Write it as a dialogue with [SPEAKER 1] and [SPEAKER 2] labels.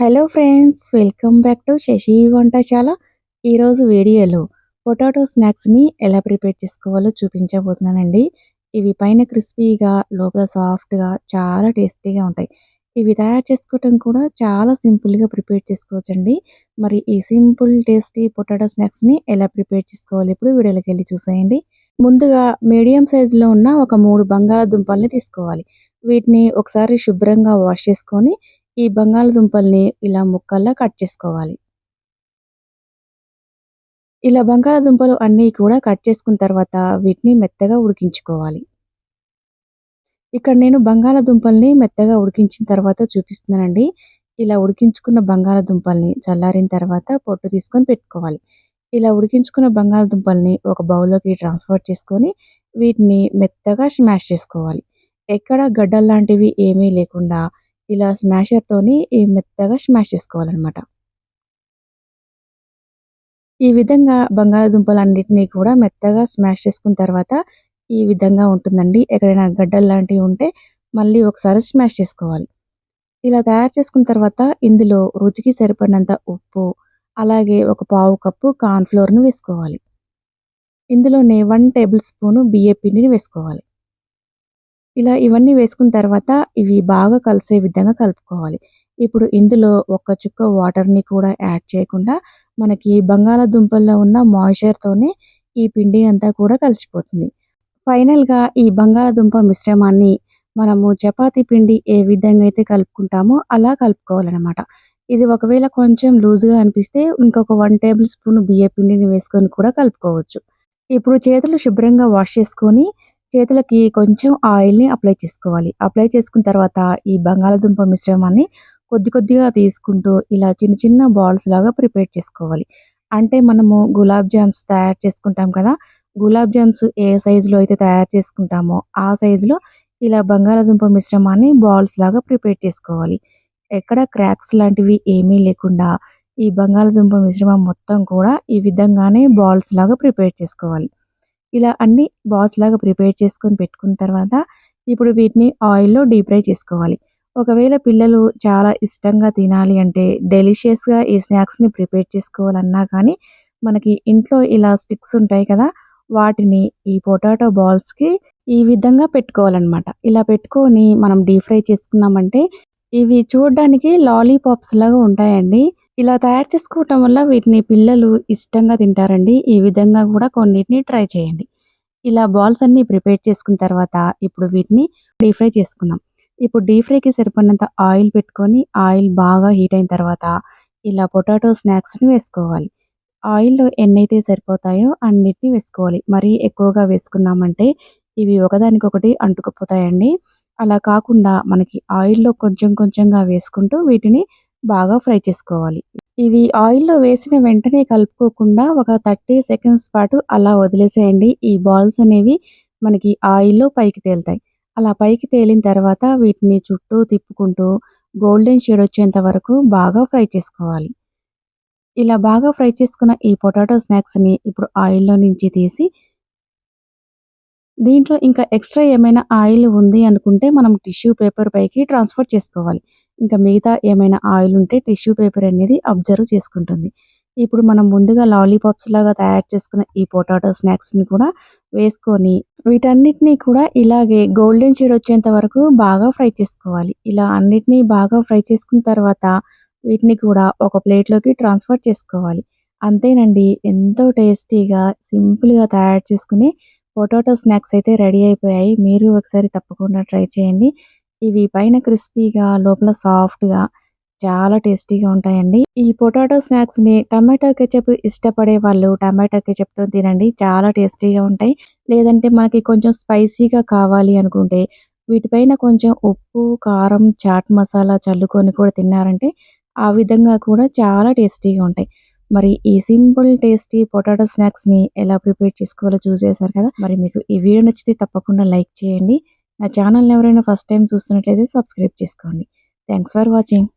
[SPEAKER 1] Hello friends welcome back to Sasi వంటశాల ఈరోజు వీడియోలో potato స్నాక్స్ని ఎలా ప్రిపేర్ చేసుకోవాలో చూపించబోతున్నానండి. ఇవి పైన క్రిస్పీగా లోపల సాఫ్ట్గా చాలా టేస్టీగా ఉంటాయి. ఇవి తయారు చేసుకోవటం కూడా చాలా సింపుల్గా ప్రిపేర్ చేసుకోవచ్చండి. మరి ఈ సింపుల్ టేస్టీ పొటాటో స్నాక్స్ని ఎలా ప్రిపేర్ చేసుకోవాలి ఇప్పుడు వీడియోలోకి వెళ్ళి చూసేయండి. ముందుగా మీడియం సైజులో ఉన్న ఒక మూడు బంగాళాదుంపల్ని తీసుకోవాలి. వీటిని ఒకసారి శుభ్రంగా వాష్ చేసుకొని ఈ బంగాళదుంపల్ని ఇలా ముక్కల్లా కట్ చేసుకోవాలి. ఇలా బంగాళదుంపలు అన్నీ కూడా కట్ చేసుకున్న తర్వాత వీటిని మెత్తగా ఉడికించుకోవాలి. ఇక్కడ నేను బంగాళదుంపల్ని మెత్తగా ఉడికించిన తర్వాత చూపిస్తున్నానండి. ఇలా ఉడికించుకున్న బంగాళదుంపల్ని చల్లారిన తర్వాత పొట్టు తీసుకొని పెట్టుకోవాలి. ఇలా ఉడికించుకున్న బంగాళదుంపల్ని ఒక బౌల్లోకి ట్రాన్స్ఫర్ చేసుకొని వీటిని మెత్తగా స్మాష్ చేసుకోవాలి. ఎక్కడ గడ్డలు లాంటివి ఏమీ లేకుండా ఇలా స్మాషర్తోని ఈ మెత్తగా స్మాష్ చేసుకోవాలన్నమాట. ఈ విధంగా బంగాళదుంపలన్నిటినీ కూడా మెత్తగా స్మాష్ చేసుకున్న తర్వాత ఈ విధంగా ఉంటుందండి. ఎక్కడైనా గడ్డలు లాంటివి ఉంటే మళ్ళీ ఒకసారి స్మాష్ చేసుకోవాలి. ఇలా తయారు చేసుకున్న తర్వాత ఇందులో రుచికి సరిపడినంత ఉప్పు అలాగే ఒక పావు కప్పు కార్న్ఫ్లోర్ను వేసుకోవాలి. ఇందులోనే వన్ టేబుల్ స్పూను బియ్య పిండిని వేసుకోవాలి. ఇలా ఇవన్నీ వేసుకున్న తర్వాత ఇవి బాగా కలిసే విధంగా కలుపుకోవాలి. ఇప్పుడు ఇందులో ఒక చుక్క వాటర్ని కూడా యాడ్ చేయకుండా మనకి బంగాళాదుంపల్లో ఉన్న మాయిశ్చర్తోనే ఈ పిండి అంతా కూడా కలిసిపోతుంది. ఫైనల్గా ఈ బంగాళాదుంప మిశ్రమాన్ని మనము చపాతీ పిండి ఏ విధంగా అయితే కలుపుకుంటామో అలా కలుపుకోవాలన్నమాట. ఇది ఒకవేళ కొంచెం లూజ్గా అనిపిస్తే ఇంకొక వన్ టేబుల్ స్పూన్ బియ్య పిండిని వేసుకొని కూడా కలుపుకోవచ్చు. ఇప్పుడు చేతులు శుభ్రంగా వాష్ చేసుకొని చేతులకి కొంచెం ఆయిల్ని అప్లై చేసుకోవాలి. అప్లై చేసుకున్న తర్వాత ఈ బంగాళదుంప మిశ్రమాన్ని కొద్ది కొద్దిగా తీసుకుంటూ ఇలా చిన్న చిన్న బాల్స్ లాగా ప్రిపేర్ చేసుకోవాలి. అంటే మనము గులాబ్ జామ్స్ తయారు చేసుకుంటాం కదా గులాబ్ జామ్స్ ఏ సైజులో అయితే తయారు చేసుకుంటామో ఆ సైజులో ఇలా బంగాళదుంప మిశ్రమాన్ని బాల్స్ లాగా ప్రిపేర్ చేసుకోవాలి. ఎక్కడ క్రాక్స్ లాంటివి ఏమీ లేకుండా ఈ బంగాళదుంప మిశ్రమం మొత్తం కూడా ఈ విధంగానే బాల్స్ లాగా ప్రిపేర్ చేసుకోవాలి. ఇలా అన్ని బాల్స్ లాగా ప్రిపేర్ చేసుకొని పెట్టుకున్న తర్వాత ఇప్పుడు వీటిని ఆయిల్లో డీప్ ఫ్రై చేసుకోవాలి. ఒకవేళ పిల్లలు చాలా ఇష్టంగా తినాలి అంటే డెలిషియస్గా ఈ స్నాక్స్ని ప్రిపేర్ చేసుకోవాలన్నా కానీ మనకి ఇంట్లో ఇలా స్టిక్స్ ఉంటాయి కదా వాటిని ఈ పొటాటో బాల్స్కి ఈ విధంగా పెట్టుకోవాలన్నమాట. ఇలా పెట్టుకొని మనం డీప్ ఫ్రై చేసుకున్నామంటే ఇవి చూడడానికి లాలీపాప్స్ లాగా ఉంటాయండి. ఇలా తయారు చేసుకోవటం వల్ల వీటిని పిల్లలు ఇష్టంగా తింటారండి. ఈ విధంగా కూడా కొన్నిటిని ట్రై చేయండి. ఇలా బాల్స్ అన్ని ప్రిపేర్ చేసుకున్న తర్వాత ఇప్పుడు వీటిని డీప్ ఫ్రై చేసుకుందాం. ఇప్పుడు డీప్ ఫ్రైకి సరిపడినంత ఆయిల్ పెట్టుకొని ఆయిల్ బాగా హీట్ అయిన తర్వాత ఇలా పొటాటో స్నాక్స్ని వేసుకోవాలి. ఆయిల్లో ఎన్నైతే సరిపోతాయో అన్నిటిని వేసుకోవాలి. మరీ ఎక్కువగా వేసుకున్నామంటే ఇవి ఒకదానికొకటి అంటుకుపోతాయండి. అలా కాకుండా మనకి ఆయిల్లో కొంచెం కొంచెంగా వేసుకుంటూ వీటిని బాగా ఫ్రై చేసుకోవాలి. ఇవి ఆయిల్లో వేసిన వెంటనే కలుపుకోకుండా ఒక థర్టీ సెకండ్స్ పాటు అలా వదిలేసేయండి. ఈ బాల్స్ అనేవి మనకి ఆయిల్లో పైకి తేలుతాయి. అలా పైకి తేలిన తర్వాత వీటిని చుట్టూ తిప్పుకుంటూ గోల్డెన్ షేడ్ వచ్చేంత వరకు బాగా ఫ్రై చేసుకోవాలి. ఇలా బాగా ఫ్రై చేసుకున్న ఈ పొటాటో స్నాక్స్ని ఇప్పుడు ఆయిల్లో నుంచి తీసి దీంట్లో ఇంకా ఎక్స్ట్రా ఏమైనా ఆయిల్ ఉంది అనుకుంటే మనం టిష్యూ పేపర్ పైకి ట్రాన్స్ఫర్ చేసుకోవాలి. ఇంకా మిగతా ఏమైనా ఆయిల్ ఉంటే టిష్యూ పేపర్ అనేది అబ్జర్వ్ చేసుకుంటుంది. ఇప్పుడు మనం ముందుగా లాలీపాప్స్ లాగా తయారు చేసుకున్న ఈ పొటాటో స్నాక్స్ని కూడా వేసుకొని వీటన్నిటినీ కూడా ఇలాగే గోల్డెన్ షేడ్ వచ్చేంత వరకు బాగా ఫ్రై చేసుకోవాలి. ఇలా అన్నిటినీ బాగా ఫ్రై చేసుకున్న తర్వాత వీటిని కూడా ఒక ప్లేట్లోకి ట్రాన్స్ఫర్ చేసుకోవాలి. అంతేనండి ఎంతో టేస్టీగా సింపుల్గా తయారు చేసుకుని పొటాటో స్నాక్స్ అయితే రెడీ అయిపోయాయి. మీరు ఒకసారి తప్పకుండా ట్రై చేయండి. ఇవి పైన క్రిస్పీగా లోపల సాఫ్ట్గా చాలా టేస్టీగా ఉంటాయండి. ఈ పొటాటో స్నాక్స్ని టమాటో కెచప్ ఇష్టపడే వాళ్ళు టమాటో కెచప్తో తినండి. చాలా టేస్టీగా ఉంటాయి. లేదంటే మనకి కొంచెం స్పైసీగా కావాలి అనుకుంటే వీటిపైన కొంచెం ఉప్పు కారం చాట్ మసాలా చల్లుకొని కూడా తిన్నారంటే ఆ విధంగా కూడా చాలా టేస్టీగా ఉంటాయి. మరి ఈ సింపుల్ టేస్టీ పొటాటో స్నాక్స్ని ఎలా ప్రిపేర్ చేసుకోవాలో చూసేశారు కదా? మరి మీకు ఈ వీడియో నచ్చితే తప్పకుండా లైక్ చేయండి. నా ఛానల్ని ఎవరైనా ఫస్ట్ టైం చూస్తున్నట్లయితే సబ్స్క్రైబ్ చేసుకోండి. Thanks for watching